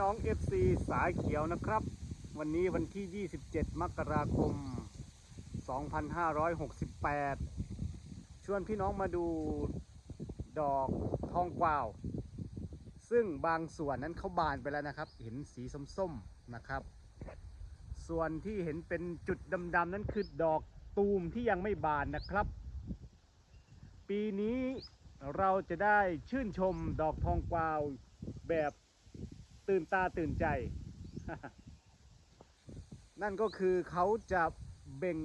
น้อง FC สายเขียวนะครับ วันนี้วันที่ 27 มกราคม 2568 ชวนพี่น้องมาดูดอกทองกวาว ซึ่งบางส่วนนั้นเขาบานไปแล้วนะครับ เห็นสีส้มๆนะครับ ส่วนที่เห็นเป็นจุดดำๆนั้นคือดอกตูมที่ยังไม่บานนะครับ ปีนี้เราจะได้ชื่นชมดอกทองกวาวแบบ ตื่นตาตื่นใจ นั่นก็คือเขาจะเบ่ง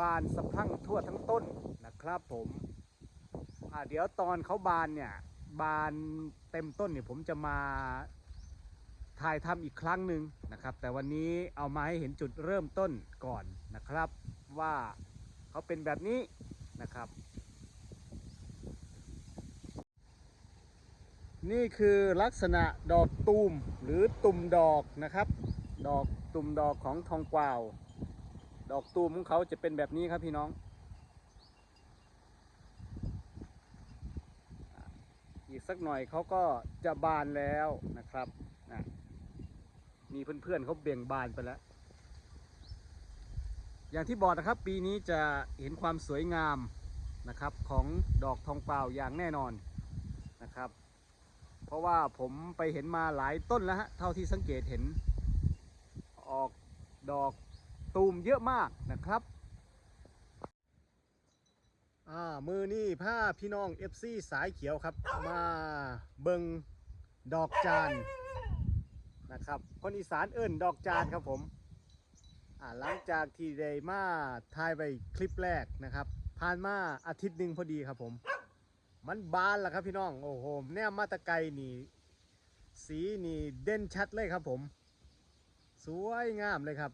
บานสะพรั่งทั่วทั้งต้นนะครับผมเดี๋ยวตอนเขาบานเนี่ย บานเต็มต้นเนี่ยผมจะมาถ่ายทำอีกครั้งหนึ่งนะครับ แต่วันนี้เอามาให้เห็นจุดเริ่มต้นก่อนนะครับ ว่าเขาเป็นแบบนี้นะครับ นี่คือลักษณะดอกตูมหรือตุ่มดอกนะครับ ดอกตุ่มดอกของทองกวาว ดอกตูมของเขาจะเป็นแบบนี้ครับพี่น้อง อีกสักหน่อยเขาก็จะบานแล้วนะครับนะมีเพื่อนๆเขาเบ่งบานไปแล้ว อย่างที่บอกนะครับปีนี้จะเห็นความสวยงามนะครับของดอกทองกวาวอย่างแน่นอนนะครับ เพราะว่าผมไปเห็นมาหลายต้นแล้วฮะเท่าที่สังเกตเห็น ออกดอกตูมเยอะมากนะครับอ่ามือนี่ผ้าพี่น้อง FC สายเขียวครับ มาเบิงดอกจานนะครับ คนอีสานเอิ้นดอกจานครับผมอ่าหลังจากที่ได้มาถ่ายไปคลิปแรกนะครับ ผ่านมาอาทิตย์หนึ่งพอดีครับผม มันบานแล้วครับพี่น้อง โอ้โหแนมมาตะไกนี่ สีนี่เด่นชัดเลยครับผม สวยงามเลยครับ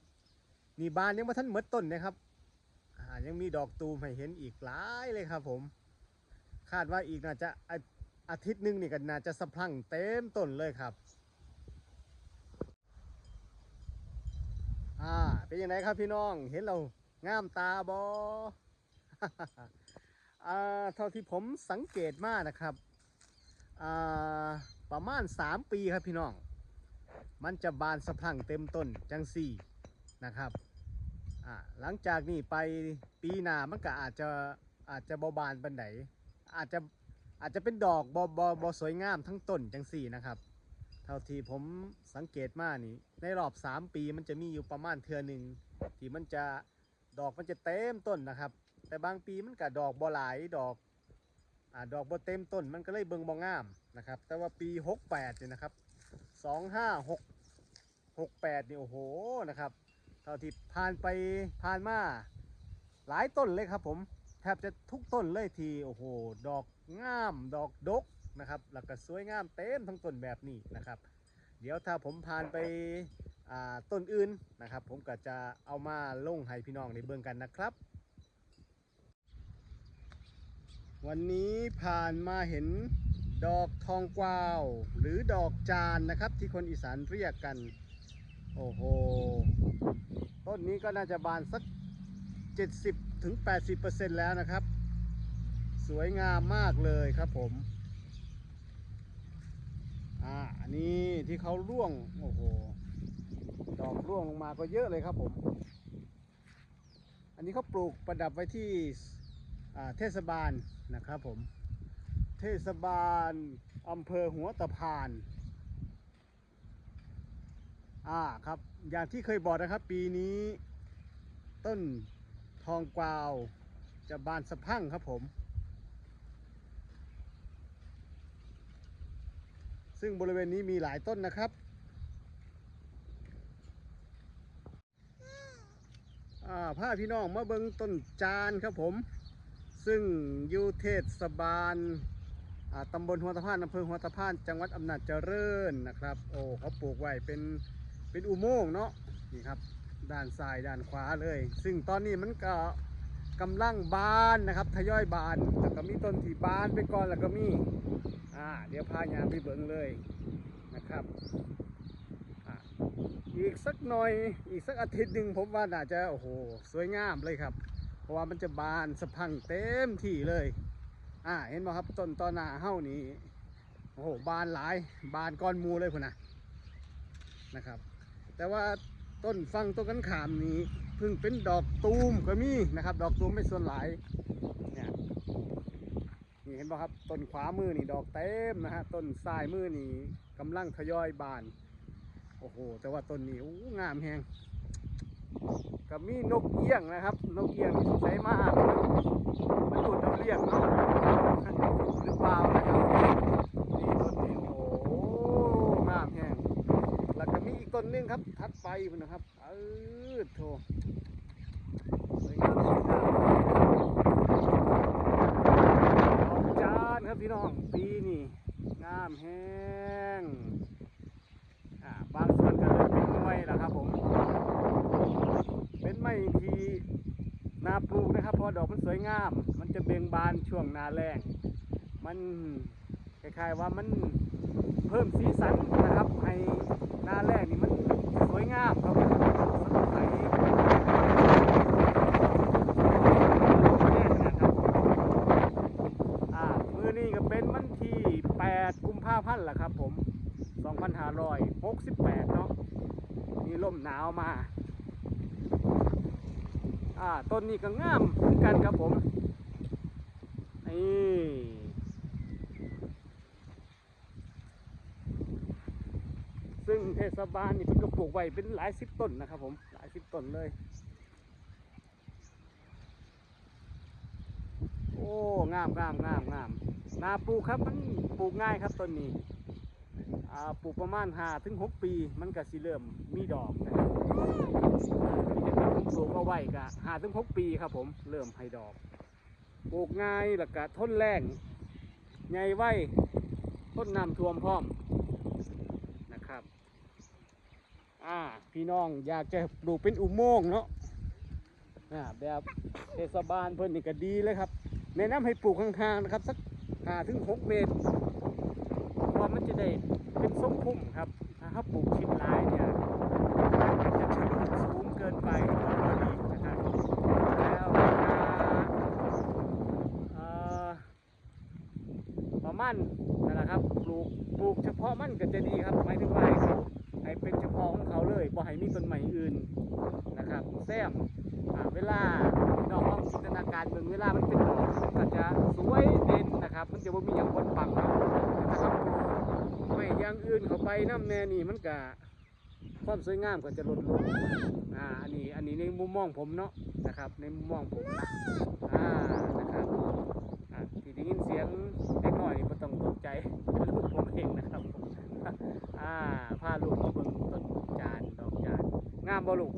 นี่บานยังม่ทันหมดต้นนะครับยังมีดอกตูมให้เห็นอีกหลายเลยครับผม คาดว่าอีกน่าจะอาทิตย์หนึงนี่ก็น่าจะสะพรั่งเต็มต้นเลยครับอ่าเป็นยังไงครับพี่น้อง เห็นเรางามตาบอ เท่าที่ผมสังเกตมากนะครับประมาณ 3 ปีครับพี่น้อง มันจะบานสะพรั่งเต็มต้นจังสี่นะครับหลังจากนี้ไปปีหน้ามันก็อาจจะอาจจะบอบานปันไหนอาจจะอาจจะเป็นดอกบอบอบอสวยงามทั้งต้นจังสี่นะครับ เท่าที่ผมสังเกตมานี่ในรอบ 3 ปีมันจะมีอยู่ประมาณเทือหนึ่งที่มันจะดอกมันจะเต็มต้นนะครับ แต่บางปีมันก็ดอกบ่หลายดอกอ่าดอกบ่เต็มต้นมันก็เลยเบิงบ่งามนะครับ แต่ว่าปี 68เนี่ยนะครับ 256 68นี่โอ้โหนะครับเท่าที่ผ่านไปผ่านมาหลายต้นเลยครับผมแทบจะทุกต้นเลยทีโอ้โห ดอกงามดอกดกนะครับแล้วก็สวยงามเต็มทั้งต้นแบบนี้นะครับ เดี๋ยวถ้าผมผ่านไปต้นอื่นนะครับ ผมก็จะเอามาลงให้พี่น้องในเบิ่งกันนะครับ วันนี้ผ่านมาเห็นดอกทองกวาว หรือดอกจานนะครับ ที่คนอีสานเรียกกัน โอ้โห ต้นนี้ก็น่าจะบานสัก 70ถึงแล้วนะครับ สวยงามมากเลยครับผม อ่าอันนี้ที่เขาร่วง โอ้โห ดอกร่วงลงมาก็เยอะเลยครับผม อันนี้เขาปลูกประดับไว้ที่เทศบาล นะครับผม เทศบาลอำเภอหัวตะพาน อ่าครับ อย่างที่เคยบอกนะครับ ปีนี้ ต้นทองกวาว จะบานสะพั่งครับผม ซึ่งบริเวณนี้มีหลายต้นนะครับอ่าพาพี่น้องมาเบิงต้นจานครับผม ซึ่งยูเทศบาลตำบลหัวตะพานอำเภอหัวตะพาน จังหวัดอำนาจเจริญนะครับ โอ้เขาปลูกไว้เป็นเป็นอุโมงค์เนาะนี่ครับด้านซ้ายด้านขวาเลย ซึ่งตอนนี้มันก็กำลังบานนะครับทยอยบานแล้วก็มีต้นที่บานไปก่อนแล้วก็มีอ่าเดี๋ยวพายางไปเบิ่งเลยนะครับอ่าอีกสักหน่อยอีกสักอาทิตย์หนึ่งผมว่าน่าจะโอ้โหสวยงามเลยครับ เพราะว่ามันจะบานสะพังเต็มที่เลย อ่าเห็นไหมครับต้นตอนหน้าเฮ้านี้โอ้โหบานหลายบานก้อนมูเลยพุ่นนะนะครับ แต่ว่าต้นฟังต้นกันขามนี้เพิ่งเป็นดอกตูมก็มีนะครับ ดอกตูมไม่ส่วนหลายเนี่ยนี่เห็นป่ะครับต้นขวามือนี่ดอกเต็มนะฮะต้นซ้ายมือนี่กำลังทยอยบาน โอ้โห แต่ว่าต้นนี้งามแฮง กับมีนกเอี้ยงนะครับ นกเอี้ยงนี่ใช้มากมันดูดน้ำเลี้ยงเนาะหรือเปล่านะครับนี่ต้นนี้โอ้โหงามแฮงแล้วก็มีอีกต้นหนึงครับทัดไปนะครับเออโถสวยงามสวยงามจานครับพี่น้อง ปีนี่งามแห้งอ่าบางส่วนก็เลยเป็นไม้แล้วครับผม เป็นไม้ที่นาปลูกนะครับเพราะดอกมันสวยงาม มันจะเบ่งบาน ช่วงหนาแรงมันคล้ายๆว่ามันเพิ่มสีสันนะครับให้หน้าแรกนี่มันสวยงามครับสดใสมือนี้ก็เป็นวันที่ 8 กุมภาพันธ์แหละครับผม 2568 เนาะมีลมหนาวมา อ่าต้นนี้ก็งามเหมือนกันครับผม นี่ซึ่งเทศบาลนี่เพิ่งก็ปลูกไว้เป็นหลายสิบต้นนะครับผมหลายสิบต้นเลย โอ้งามงามงามงามนาปลูกครับมันปลูกง่ายครับต้นนี้ปลูกประมาณห้าถึงหกปีมันก็สิเริ่มมีดอกนะครับที่จะปลูกเอาไว้ก็ห้าถึงหกปีครับผมเริ่มให้ดอก ปลูกง่ายแล้วก็ทนแรงใหญ่ไว้ต้นน้ำท่วมพร้อมนะครับ อ่า พี่น้องอยากจะปลูกเป็นอุโมงค์เนาะอ่าแบบเทศบาลเพิ่นนี่ก็ดีเลยครับ แนะนำให้ปลูกข้างๆนะครับ สักห้าถึงหกเมตรเพราะมันจะได้เป็นทรงพุ่มครับ ถ้าปลูกชิดลายเนี่ยมันจะชะลูดสูงเกินไปก็พอดีนะครับ แล้วอ่าเอ่อ ประมาณนั่นแหละครับปลูกปลูกเฉพาะมันก็จะดีครับหมายถึงว่าให้เขาให้เป็นเฉพาะของเขาเลยบ่ให้มีต้นใหม่อื่นนะครับแซมเวลาพี่น้องลองจินตนาการเบิ่งเวลามันเป็นดอกมันก็จะสวยเด่นนะครับ มันจะบ่มีอย่างบดบังครับนะครับไม่อย่างอื่นเข้าไปน้ำแน่นี่มันก็ความสวยงามก็จะลดลงอ่าอันนี้อันนี้ในมุมมองผมเนาะนะครับ ในมุมมองผมอ่านะครับ ที่ได้ยินเสียงเด็กน้อยนี่บ่ต้องตกใจเป็นลูกผมเองนะครับอ่าพาลูกมาเบิ่งต้นจานดอกจานงามบ่ลูก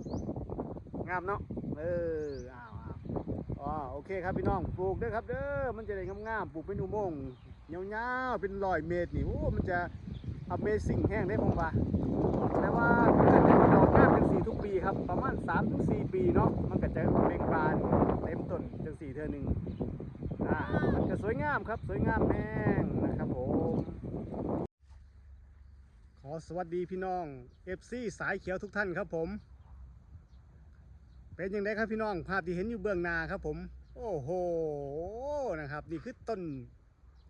งามเนาะเอออ้าวอ๋อโอเคครับพี่น้องปลูกเด้อครับเด้อมันจะได้งามๆปลูกเป็นอุโมงค์ยาวๆเป็นร้อยเมตรนี่โอ้มันจะ Amazing แห้งได้ผมว่าแต่ว่ามันก็จะมีดอกงามจังสีทุกปีครับประมาณ3ถึง4ปีเนาะมันก็จะเบ่งบานเต็มต้นจังสีเทื่อหนึ่ง อ่ามันก็สวยงามครับสวยงามแห้งนะครับผมขอสวัสดีพี่น้อง FC สายเขียวทุกท่านครับผม เป็นยังไงครับพี่น้องภาพที่เห็นอยู่เบื้องหน้าครับผม โอ้โหนะครับ นี่คือต้น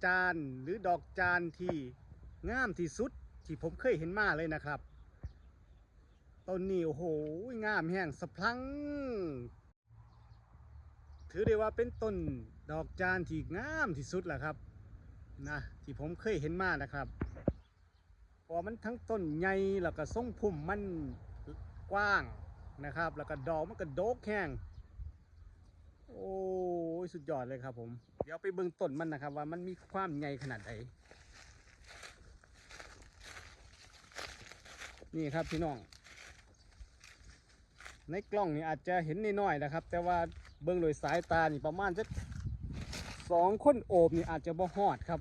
จานหรือดอกจานที่งามที่สุดที่ผมเคยเห็นมาเลยนะครับต้นนี้โอ้โหงามแห้งสะพลัง ถือได้ว่าเป็นต้นดอกจานที่งามที่สุดแหละครับนะที่ผมเคยเห็นมานะครับเพราะมันทั้งต้นใหญ่แล้วก็ทรงพุ่มมันกว้างนะครับ แล้วก็ดอกมันก็โดกแห้งโอ้ยสุดยอดเลยครับ ผม เดี๋ยวไปเบิ่งต้นมันนะครับ ว่ามันมีความใหญ่ขนาดไหนนี่ครับพี่น้อง ในกล้องนี่อาจจะเห็นน้อยๆนะครับ แต่ว่า เบิ่งโดยสายตานี่ประมาณจะสองคนโอบนี่อาจจะบ่ฮอดครับ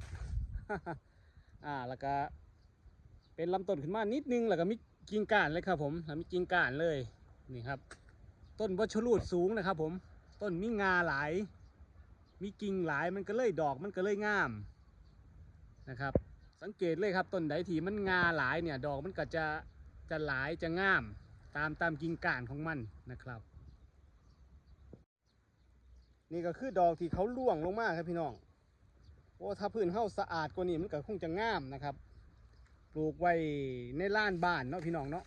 อ่าแล้วก็เป็นลำต้นขึ้นมานิดนึงแล้วก็มีกิ่งก้านเลยครับ ผมแล้วมีกิ่งก้านเลยนี่ครับ ต้นวัชรูดสูงนะครับ ผมต้นมีงาหลาย มีกิ่งหลายมันก็เลยดอกมันก็เลยงามนะครับ สังเกตเลยครับต้นใดที่มันงาหลายเนี่ยดอกมันก็จะจะหลายจะงาม ตามตามกิ่งก้านของมันนะครับ นี่ก็คือดอกที่เขาล่วงลงมาครับพี่น้องโอ้ถ้าพื้นเฮาสะอาดกว่านี้มันก็คงจะงามนะครับ ปลูกไว้ในลานบ้านเนาะพี่น้องเนาะ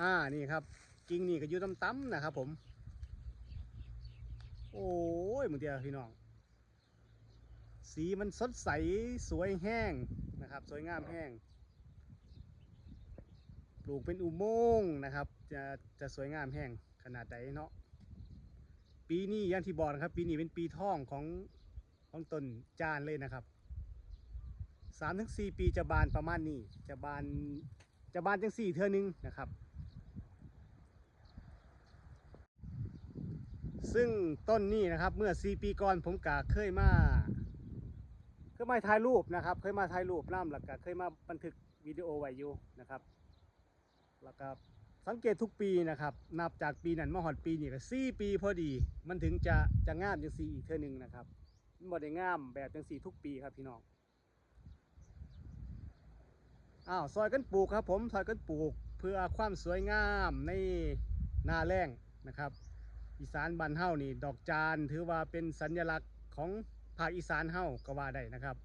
อ่านี่ครับกิ่งนี่ก็อยู่ต่ำๆนะครับ ผม โอ้ยมึงเดียวพี่น้อง สีมันสดใสสวยแห้งนะครับ สวยงามแห้ง ปลูกเป็นอุโมงค์นะครับ จะจะสวยงามแห้งขนาดใดเนาะ ปีนี้ย่างที่บอกนะครับ ปีนี้เป็นปีท่องของของต้นจานเลยนะครับสามถึงสี่ปีจะบานประมาณนี้ จะบานจะบานจังสี่เท่อนึงนะครับ ซึ่งต้นนี้นะครับเมื่อ4ปีก่อนผมกะเคยมาเคยมาถ่ายรูปนะครับ เคยมาถ่ายรูปน้ำแล้วก็เคยมาบันทึกวิดีโอไว้อยู่นะครับ แล้วก็ สังเกตทุกปีนะครับ นับจากปีนั้นมาหอดปีนี้ก็สี่ปีพอดี มันถึงจะจะงามจังสีอีกเท่อหนึงนะครับมันบ่ได้งามแบบจังสีทุกปีครับพี่น้องอ้าวซอยกันปลูกครับผมซอยกันปลูก เพื่อความสวยงามในหนาแรงนะครับ อีสานบ้านเฮานี่ ดอกจานถือว่าเป็นสัญลักษณ์ของภาคอีสานเฮาก็ว่าได้นะครับ